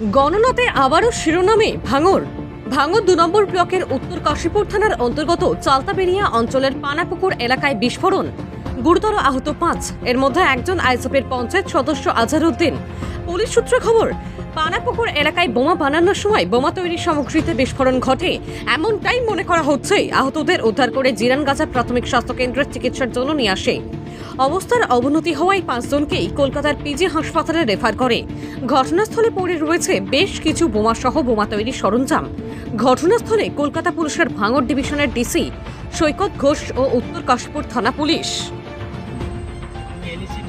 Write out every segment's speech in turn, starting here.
গণনাতে আবারও শিরোনামে ভাঙর। ভাঙর দু নম্বর ব্লকের উত্তর কাশীপুর থানার অন্তর্গত চালতাবেরিয়া অঞ্চলের পানাপুকুর এলাকায় বিস্ফোরণ। গুরুতর আহত পাঁচ। এর মধ্যে একজন আইসএফের পঞ্চায়েত সদস্য আজহারউদ্দিন পুলিশ সূত্রে খবর পানাপুকুর এলাকায় বোমা বানানোর সময় বোমা তৈরির সামগ্রীতে বিস্ফোরণ ঘটে। এমনটাই মনে করা হচ্ছে আহতদের উদ্ধার করে জিরানগাছা প্রাথমিক স্বাস্থ্য কেন্দ্রের চিকিৎসার জন্য নিয়ে আসে। অবস্থার অবনতি হওয়ায় পাঁচজনকেই কলকাতার পিজি হাসপাতালে রেফার করে। ঘটনাস্থলে পড়ে রয়েছে বেশ কিছু বোমাসহ বোমা তৈরির সরঞ্জাম। ঘটনাস্থলে কলকাতা পুলিশের ভাঙড় ডিভিশনের ডিসি সৈকত ঘোষ ও উত্তর কাশীপুর থানা পুলিশ।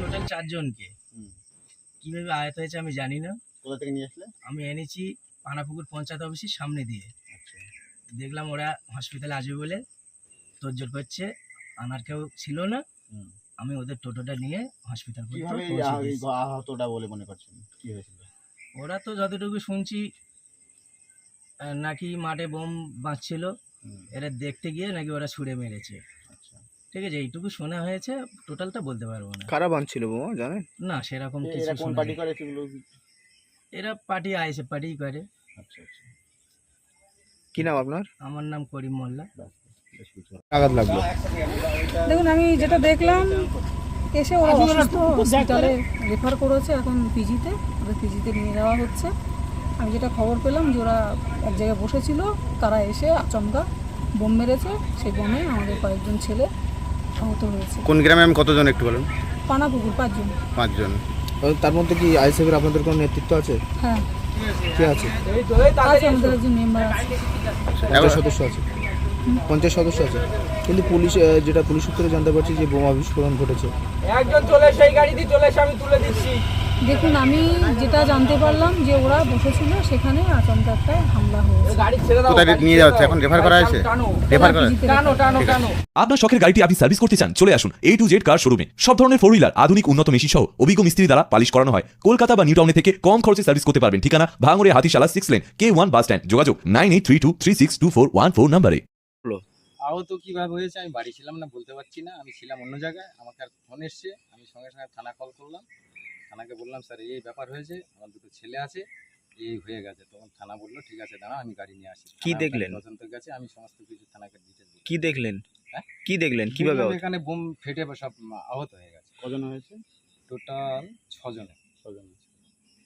টোটাল চারজনকে। কীভাবে আয়ত হয়েছে আমি জানি না। কোথা থেকে নিয়ে আসলে? আমি এনেছি পানাপুকুর পঞ্চায়েত অফিসের সামনে দিয়ে। আচ্ছা। দেখলাম ওরা হসপিটালে আসবে বলে করছে আনার কেউ ছিল না। আমি ওদের টোটোটা নিয়ে হসপিটাল। আহতটা বলে মনে করছেন? কি হয়েছিল? ওরা তো যতটুকু শুনছি নাকি মাঠে বোম বাঁচছিল এরা দেখতে গিয়ে নাকি ওরা ছুড়ে মেরেছে। আচ্ছা। ঠিক আছে এইটুকু শোনা হয়েছে টোটালটা বলতে পারব না। কারা বাঁধছিল বোমা জানেন? না সেরকম কিছু এরা কোন পার্টি করে সেগুলো? এরা পার্টি আইসে পার্টি করে। আচ্ছা আচ্ছা। কি নাম আপনার? আমার নাম করিম মোল্লা। আঘাত লাগল। দেখুন আমি যেটা দেখলাম এসে ওরা অসুস্থ হসপিটালে রেফার করেছে এখন পিজিতে ওদের পিজিতে নিয়ে যাওয়া হচ্ছে। আমি যেটা খবর পেলাম যে ওরা এক জায়গায় বসেছিল তারা এসে আচমকা বোম মেরেছে। সেই বোমে আমাদের কয়েকজন ছেলে আহত হয়েছে। কোন গ্রামে আমি কতজন একটু বলুন? পানাপুকুর পাঁচজন। পাঁচজন। তার মধ্যে কি আইসিএফের আপনাদের কোনো নেতৃত্ব আছে? হ্যাঁ। কে আছে? আছে আমাদের একজন মেম্বার আছে। সদস্য আছে? পঞ্চায়েত সদস্য আছে। কিন্তু পুলিশ যেটা পুলিশ সূত্রে জানতে পারছি যে বোমা বিস্ফোরণ ঘটেছে। দেখুন আমি যেটা জানতে পারলাম যে ওরা বসেছিল সেখানে আচমকা একটা হামলা হয়েছে। কোথায় নিয়ে যাওয়া এখন রেফার করা হয়েছে? রেফার করা আপনার শখের গাড়িটি আপনি সার্ভিস করতে চান চলে আসুন এ টু জেড কার শোরুমে সব ধরনের ফোর হুইলার আধুনিক উন্নত মেশিন সহ অভিজ্ঞ মিস্ত্রি দ্বারা পালিশ করানো হয়। কলকাতা বা নিউ টাউনে থেকে কম খরচে সার্ভিস করতে পারবেন। ঠিকানা ভাঙড়ে Hatishala six lane K one bus stand যোগাযোগ nine eight three two three six two four one four নাম্বারে আহত কীভাবে হয়েছে আমি বাড়ি ছিলাম না বলতে পারছি না। আমি ছিলাম অন্য জায়গায় আমাকে আর ফোন এসছে। আমি সঙ্গে সঙ্গে থানা কল করলাম। থানাকে বললাম স্যার এই ব্যাপার হয়েছে আমার দুটো ছেলে আছে এই হয়ে গেছে। তখন থানা বলল ঠিক আছে দাঁড়া আমি গাড়ি নিয়ে আসি। কি দেখলেন? তদন্ত গেছে আমি সমস্ত কিছু থানাকে ডিটেল দিই কি দেখলেন? হ্যাঁ? কি দেখলেন? কীভাবে এখানে বোম ফেটে সব আহত হয়ে গেছে। কজন হয়েছে? টোটাল ছজনে ছজন।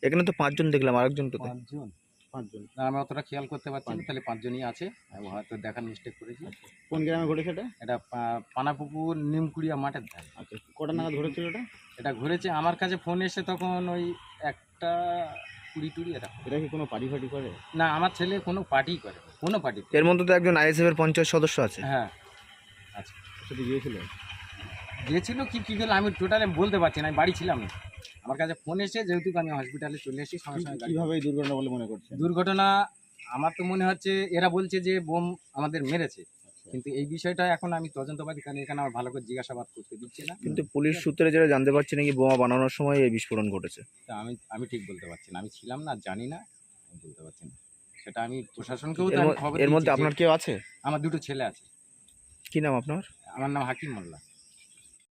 এখানে তো পাঁচজন দেখলাম আরেকজন কোথায়? পাঁচজন। পাঁচজন। না আমি অতটা খেয়াল করতে পারছি না তাহলে পাঁচজনই আছে। আমি হয়তো দেখার মিস্টেক করেছি। কোন গ্রামে ঘটেছে এটা? এটা পা- পানাপুকুর নিমকুড়িয়া মাঠের ধারে। আচ্ছা কটা নাগাদ ধরেছিল এটা? এটা ঘুরেছে আমার কাছে ফোন এসে তখন ওই একটা কুড়ি টুড়ি এটা। এটা কি কোনো পার্টি ফাটি করে? না আমার ছেলে কোনো পার্টি করে কোনো পার্টি এর মধ্যে তো একজন আইএসএফের পঞ্চায়েত সদস্য আছে। হ্যাঁ। সেটা গিয়েছিল? গিয়েছিল কি কী গেল আমি টোটালি বলতে পারছি না আমি বাড়ি ছিলাম না। আমার কাছে ফোন এসে যেহেতু আমি হসপিটালে চলে এসেছি সঙ্গে সঙ্গে কীভাবে দুর্ঘটনা বলে মনে করছেন? দুর্ঘটনা আমার তো মনে হচ্ছে এরা বলছে যে বোম আমাদের মেরেছে। আচ্ছা। কিন্তু এই বিষয়টা এখন আমি তদন্তবাদী কারণ এখানে আমার ভালো করে জিজ্ঞাসাবাদ করতে দিচ্ছে না। কিন্তু পুলিশ সূত্রে যেটা জানতে পারছি নাকি বোমা বানানোর সময় এই বিস্ফোরণ ঘটেছে। তা আমি আমি ঠিক বলতে পারছি না আমি ছিলাম না জানি না আমি বলতে পারছি না। সেটা আমি প্রশাসনকেও তো এর আমি খবর এর মধ্যে যে আপনার কেউ আছে? আমার দুটো ছেলে আছে। কি নাম আপনার? আমার নাম হাকিম মোল্লা।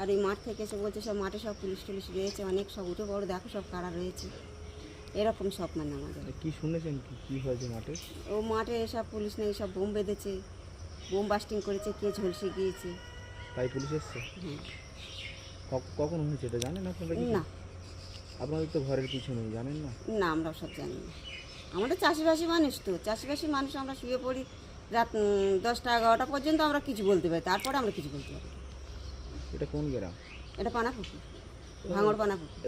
আর এই মাঠ থেকে এসে বলছে সব মাঠে সব পুলিশ টুলিশ রয়েছে অনেক সব উঠে বড় দেখো সব কারা রয়েছে। এরকম সব মানে আমাদের। কি শুনেছেন কি? কি হয়েছে মাঠে? ও মাঠে সব পুলিশ নেই সব বোম বেঁধেছে বোম বাস্টিং করেছে কে ঝলসে গিয়েছে। তাই পুলিশ এসছে? কখন হয়েছে এটা জানেন আপনারা না। আপনাদের তো ঘরের পিছনে জানেন না? না আমরা সব জানি না। আমাদের চাষিবাসী মানুষ তো চাষিবাসী মানুষ আমরা শুয়ে পড়ি রাত দশটা এগারোটা পর্যন্ত আমরা কিছু বলতে পারি তারপরে আমরা কিছু বলতে পারি। এটা কোন গ্রাম? এটা পানাপুকুর ভাঙড় পানাপুকুর।